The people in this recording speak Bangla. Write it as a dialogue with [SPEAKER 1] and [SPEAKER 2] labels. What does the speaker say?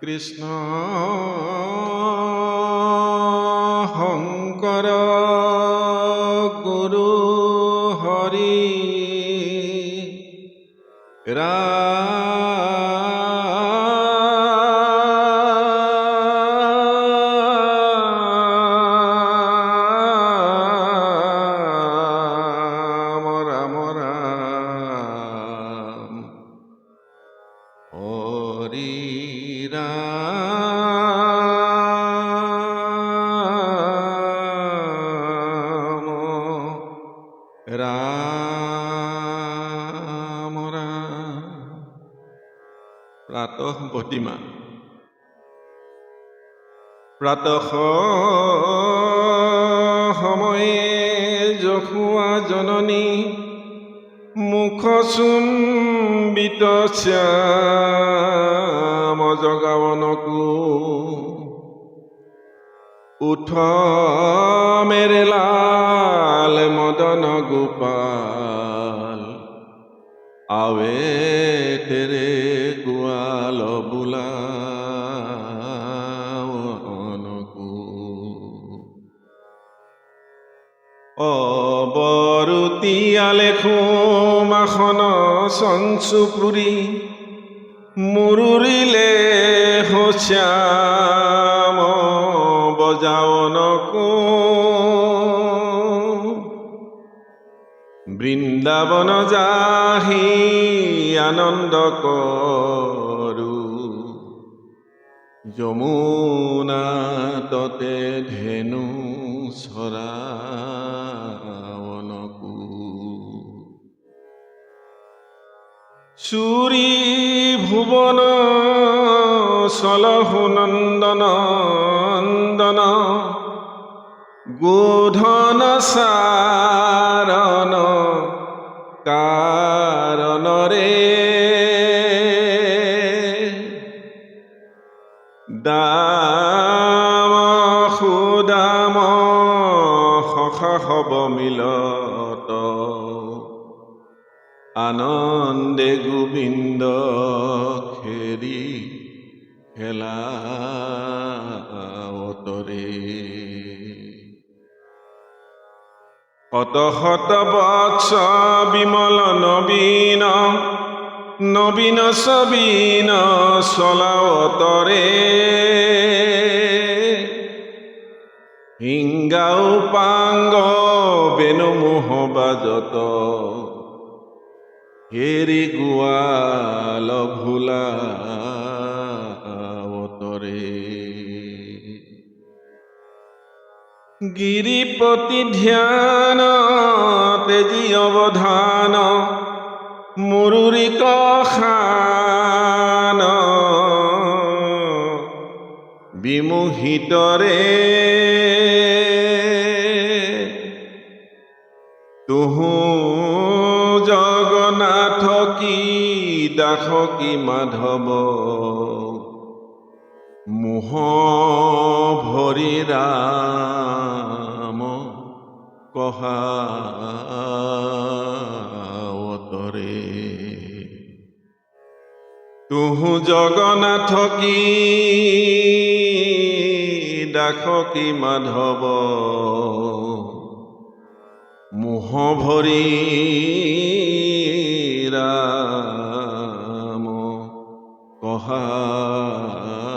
[SPEAKER 1] কৃষ্ণ হংকর গুরু হরি। ৰাম ৰাম ৰাম প্ৰাতঃ প্ৰতিমা প্ৰাতঃ সময়ে যশোৱা জননী মুখ চুম্বিত শ্যাম জগাবনকু। উঠ মেরে লাল মদন গোপাল আবে তেরে অবৰুতিয়ালে সোমাখন চঞ্চুপুৰী মুৰুৰিলে হোশ্যাম বজাৱনকো বৃন্দাবন যাহি আনন্দ কৰো যমুনা ততে ধেনু চৰাৱনকু চুৰি ভুৱন চলহু নন্দন নন্দন। গোধন চাৰণ কাৰণৰে দাম সুদাম সখাসব মিলত। আনন্দে গোবিন্দ খেৰি খেলা অতৰে শত শত বৎস বিমল নবীন নবীন সবীন চলাওতৰে হিংগাও পাংগ বেনুমোহ বাজত হেৰি গোৱাল ভোলা অতৰে গিৰিপতি ধ্যান তেজী অৱধান মুৰুৰি কখান বিমোহিতৰে তুহু জগন্নাথ কি দাস কি মাধৱ মোহ ভৰি ৰাম কহাৱতৰে তুহু জগন্নাথ কি দাস কি মাধৱ মোহ ভৰি ৰাম কহাৱতৰে